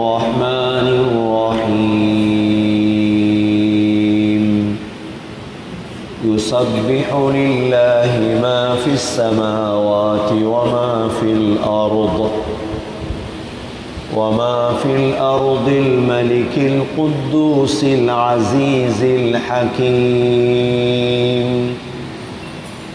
الرحمن الرحيم. يسبح لله ما في السماوات وما في الأرض وما في الأرض الملك القدوس العزيز الحكيم.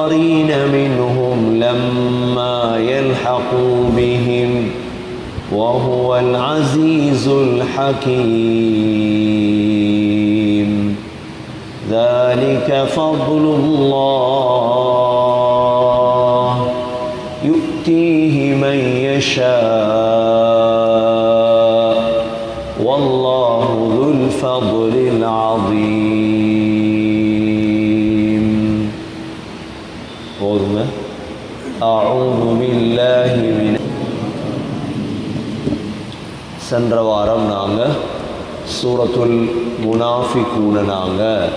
وآخرين منهم لما يلحقوا بهم وهو العزيز الحكيم. ذلك فضل الله. يؤتيه من يشاء. والله ذو الفضل العظيم. அவுது சென்ற வாரம் நாங்கள் சூரத்துல் முனாஃபிகூன நாங்கள்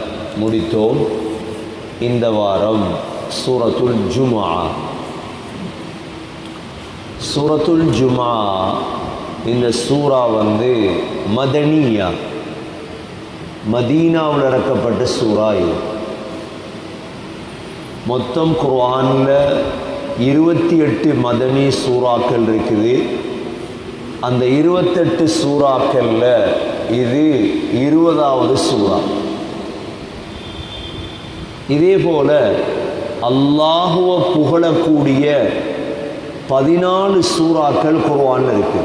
முடித்தோம். இந்த வாரம் சூரத்துல் ஜுமா சூரத்துல் ஜுமா இந்த சூரா வந்து மதனியா. மதீனாவில் இறக்கப்பட்ட சூறா மொத்தம் குர்ஆனில் இருபத்தி எட்டு மதனி சூறாக்கள் இருக்குது. அந்த இருபத்தெட்டு சூறாக்களில் இது இருபதாவது சூறா. இதே போல அல்லாஹுவை புகழக்கூடிய பதினாலு சூறாக்கள் குர்ஆன்ல இருக்கு.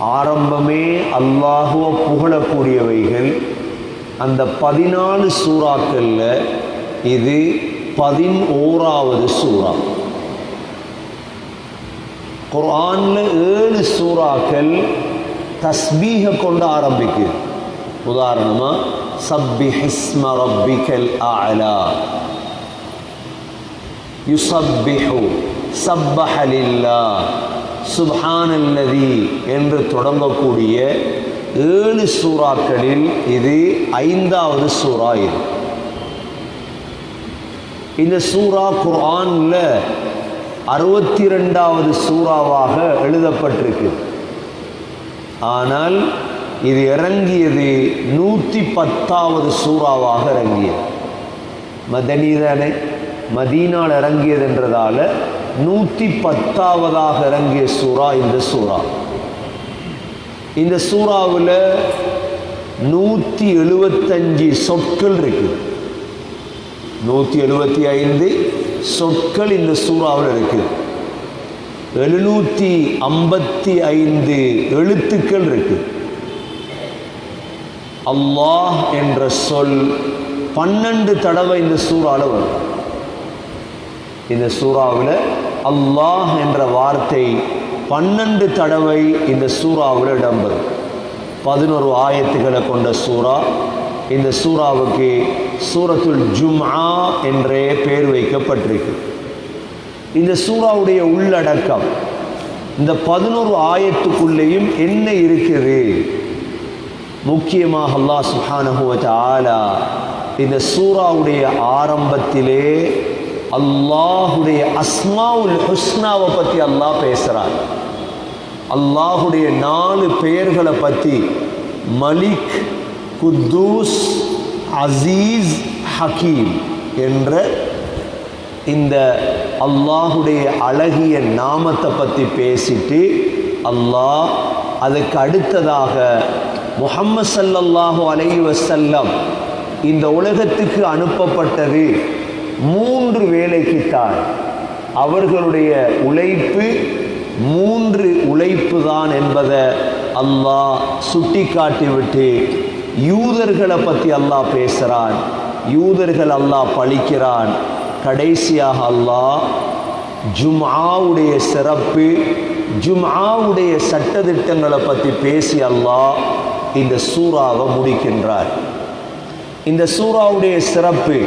ஆரம்பமே அல்லாஹுவை புகழக்கூடியவைகள். அந்த பதினாலு சூறாக்களில் இது பதினோராவது சூறா. குர்ஆன்ல ஏழு சூறாக்கள் தஸ்பீக கொண்டு ஆரம்பிக்கு உதாரணமா சப்பி ஹிஸ்ம ரப்பிக்கல் அலா யுசப்பிஹு சப்பஹலில்லா சுப்ஹானல்லதி என்று தொடங்கக்கூடிய ஏழு சூறாக்களில் இது ஐந்தாவது சூறா இது இந்த சூறா குர்ஆனில் அறுபத்தி ரெண்டாவது சூறாவாக எழுதப்பட்டிருக்கு. ஆனால் இது இறங்கியது நூற்றி பத்தாவது சூறாவாக இறங்கியது. மதனிதானே மதீனால் இறங்கியது என்றதால நூற்றி பத்தாவதாக இறங்கிய சூறா இந்த சூறா. இந்த சூறாவில் நூற்றி எழுபத்தஞ்சு சொற்கள் இருக்குது நூற்றி எழுபத்தி ஐந்து சொற்கள் இந்த சூறாவில் இருக்குது. எழுநூற்றி ஐம்பத்தி ஐந்து எழுத்துக்கள் இருக்கு அல்லாஹ் என்ற சொல் பன்னெண்டு தடவை இந்த சூறாவில் வரும். இந்த சூறாவில் அல்லாஹ் என்ற வார்த்தை பன்னெண்டு தடவை இந்த சூறாவில் இடம்பெறும். பதினோரு ஆயத்துக்களை கொண்ட சூறா இந்த சூறாவுக்கு சூரத்துல் ஜும்ஆ என்றே பேர் வைக்கப்பட்டிருக்கு. இந்த சூறாவுடைய உள்ளடக்கம் இந்த பதினோரு ஆயத்துக்குள்ளேயும் என்ன இருக்குது? முக்கியமாக அல்லாஹ் சுஹானஹுவத் ஆலா இந்த சூறாவுடைய ஆரம்பத்திலே அல்லாஹுடைய அஸ்மாவுல் ஹுஸ்னாவை பற்றி அல்லாஹ் பேசுகிறார் அல்லாஹுடைய நாலு பெயர்களை பற்றி மலிக் குத்தூஸ் அசீஸ் ஹக்கீம் என்ற இந்த அல்லாஹுடைய அழகிய நாமத்தை பற்றி பேசிட்டு அல்லாஹ் அதுக்கு அடுத்ததாக முஹம்மது சல்லல்லாஹு அலை வசல்லம் இந்த உலகத்துக்கு அனுப்பப்பட்டது மூன்று வேலைக்குத்தான். அவர்களுடைய உழைப்பு மூன்று உழைப்பு தான் என்பதை அல்லாஹ் சுட்டி காட்டிவிட்டு யூதர்களை பற்றி அல்லாஹ் பேசுகிறான் யூதர்கள் அல்லாஹ் பழிக்கிறான். கடைசியாக அல்லாஹ் ஜும்ஆவுடைய சிறப்பு ஜும்ஆவுடைய சட்டத்திட்டங்களை பற்றி பேசி அல்லாஹ் இந்த சூறாவை முடிக்கின்றார். இந்த சூறாவுடைய சிறப்பு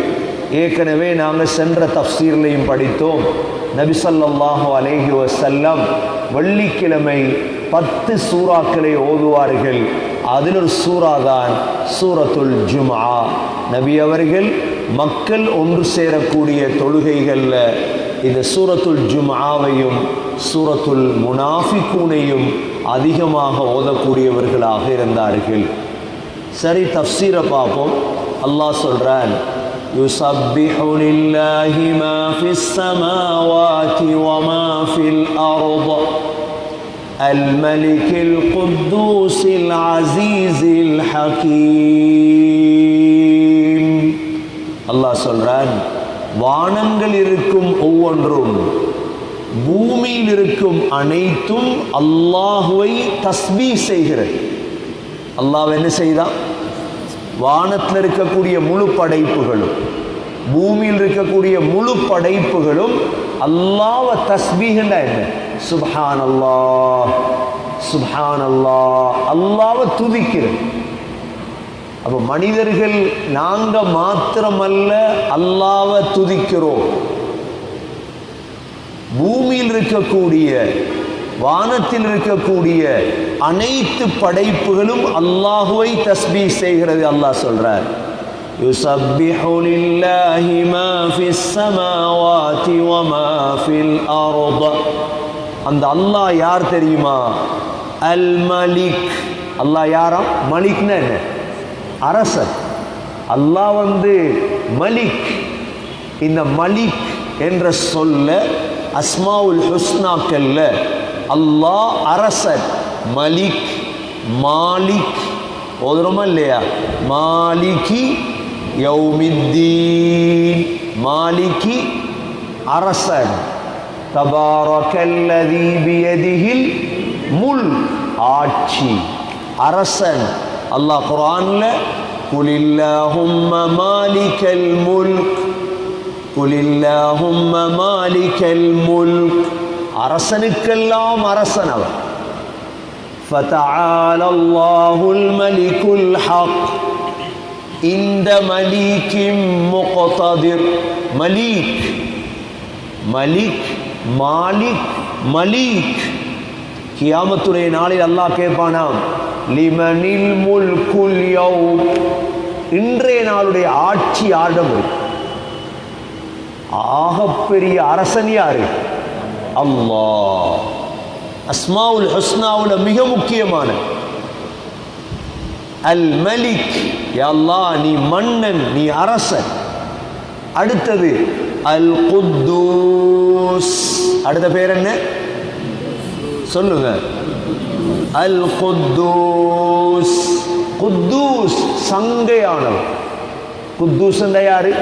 ஏற்கனவே நாங்கள் சென்ற தஃசீர்லையும் படித்தோம். நபிசல்லாஹு அலேஹி வசல்லம் வெள்ளிக்கிழமை பத்து சூறாக்களை ஓதுவார்கள் அதில் ஒரு சூறா தான் சூரத்துல் ஜும்ஆ நபி அவர்கள் மக்கள் ஒன்று சேரக்கூடிய தொழுகைகளில் இந்த சூரத்துல் ஜும்ஆவையும் சூரத்துல் முனாஃபிகூனையும் அதிகமாக ஓதக்கூடியவர்களாக இருந்தார்கள் சரி தஃசீரை பார்ப்போம் அல்லாஹ் சொல்றான் يسبح لله ما في السماوات وما في الأرض الملك القدوس العزيز الحكيم அல்லாஹ் சொல்றான் வானங்கள் இருக்கும் ஒவ்வொன்றும் பூமியில் இருக்கும் அனைத்தும் அல்லாஹுவை தஸ்பீ செய்கிறது அல்லாஹ் என்ன செய்தான் வானத்தில் இருக்கக்கூடிய முழு படைப்புகளும் பூமியில் இருக்கக்கூடிய முழு படைப்புகளும் அல்லாவ தஸ்பீகண்டா என்ன சுப்ஹான் அல்லாஹ் சுப்ஹான் அல்லாஹ் அல்லாவை துதிக்கிறது அப்போ மனிதர்கள் நாங்க மாத்திரமல்ல அல்லாவை துதிக்கிறோம் பூமியில் இருக்கக்கூடிய வானத்தில் இருக்கக்கூடிய அனைத்து படைப்புகளும் அல்லாஹுவை தஸ்பீ செய்கிறது அல்லாஹ் சொல்றார் يسبح لله ما في السماوات وما في الأرض அந்த அல்லாஹ் யார் தெரியுமா? அல் மலிக். அல்லாஹ் யாரா மலிக்னா என்ன? அரசர் அல்லாஹ் வந்து மலிக். இந்த மலிக் என்ற சொல்ல அஸ்மாவுல் ஹுஸ்னாக்கல்ல அல்லாஹ் அரசர் மலிக் மாலிக். ஓதுறோமா இல்லையா? மாலிகி யௌமித்தீன். மாலிகி அரசன். தபாரகல்லதி பியதிஹில் முல் ஆட்சி அரசன் அல்லாஹ் குர்ஆன்ல குலில்லாஹும்ம மாலிகல் முல்க் குலில்லாஹும்ம மாலிகல் முல்க் அரசனுக்கெல்லாம் அரசன் அவர் فتعالى الله الملك الحق இந்த மலீக் முகததிர் மலீக் மலிக் மாலிக் மலிக். கியாமத்துடைய நாளில் அல்லாஹ் கேட்பானாம் லிமனில் முல்குல் யௌம். இன்றைய நாளுடைய ஆட்சி ஆடம் இருக்கு ஆகப்பெரிய அரசன் யாரு? அல்லாஹ். அஸ்மாவுல் ஹஸ்னாவுல மிக முக்கியமான. அல் மலிக். அல்லாஹ் நீ மன்னன் நீ அரசன். அடுத்தது அல் குத்தூஸ் அடுத்த பேர் என்ன? சொல்லுங்க. அல் குத்தூஸ் குத்தூஸ் சங்கையானவர். குத்தூஸ் யாரு?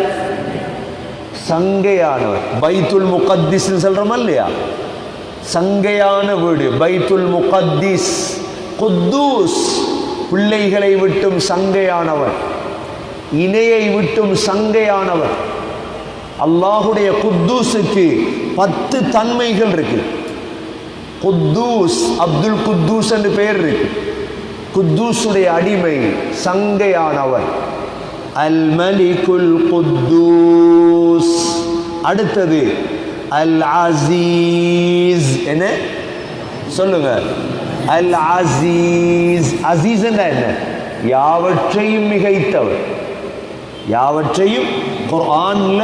சங்கையானவர். பைத்துல் முகத்திஸ் சொல்றோமா இல்லையா? சங்கையான வீடு பைத்துல் முகத்திஸ். குத்தூஸ் பிள்ளைகளை விட்டும் சங்கையானவர். இணையை விட்டும் சங்கையானவர். அல்லாஹுடைய குத்தூஸுக்கு பத்து தன்மைகள் இருக்கு. குத்தூஸ் அப்துல் குத்தூஸ் என்று பெயர் இருக்கு. குத்தூஸுடைய அடிமை சங்கையானவர். அல் மலிகுல் குத்தூஸ். அடுத்தது அல் அசீஸ் என்ன? சொல்லுங்க. அல் அசீஸ். அசீஸ் என்ன? யாவற்றையும் மிகைத்தவர். யாவற்றையும் குர்ஆன்ல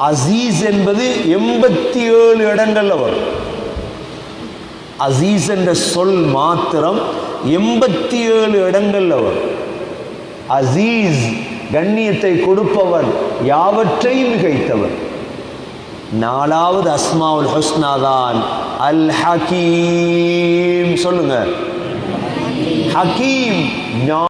அசீஸ் என்பது எண்பத்தி ஏழு இடங்கள்ல வரும். அசீஸ் என்ற சொல் மாத்திரம் எண்பத்தி ஏழு இடங்கள்ல வரும். அசீஸ் கண்ணியத்தை கொடுப்பவர் யாவற்றையும் மிகைத்தவன். நாலாவது அஸ்மாவுல் ஹுஸ்னா தான் அல் ஹக்கீம் சொல்லுங்க ஹக்கீம்